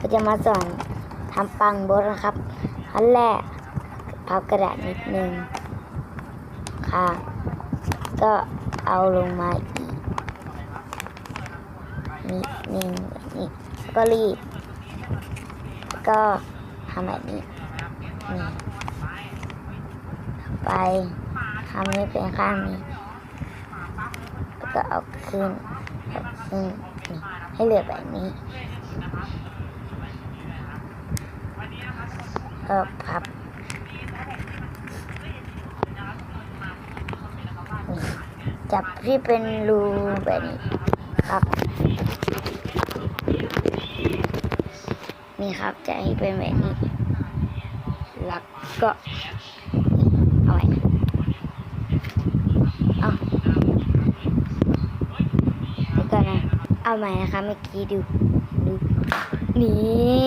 ก็จะมาสอนทำปังบดนะครับขั้นแรกพับกระดาษนิดนึงค่ะ ก็เอาลงมาอีกนิดนึงนี้แล้วก็รีด ก็ทำแบบนี้นี่ไปทำนี้เป็นข้างนี้แล้วก็เอาขึ้นเอาขึ้นนี่ให้เหลือแบบนี้ ก็พับจับที่เป็นรูแบบนี้ครับ นี่ครับจะให้เป็นแบบนี้แล้วก็เอาไว้เอาดูก่อนนะ เอาใหม่นะคะเมื่อกี้ดูดูนี่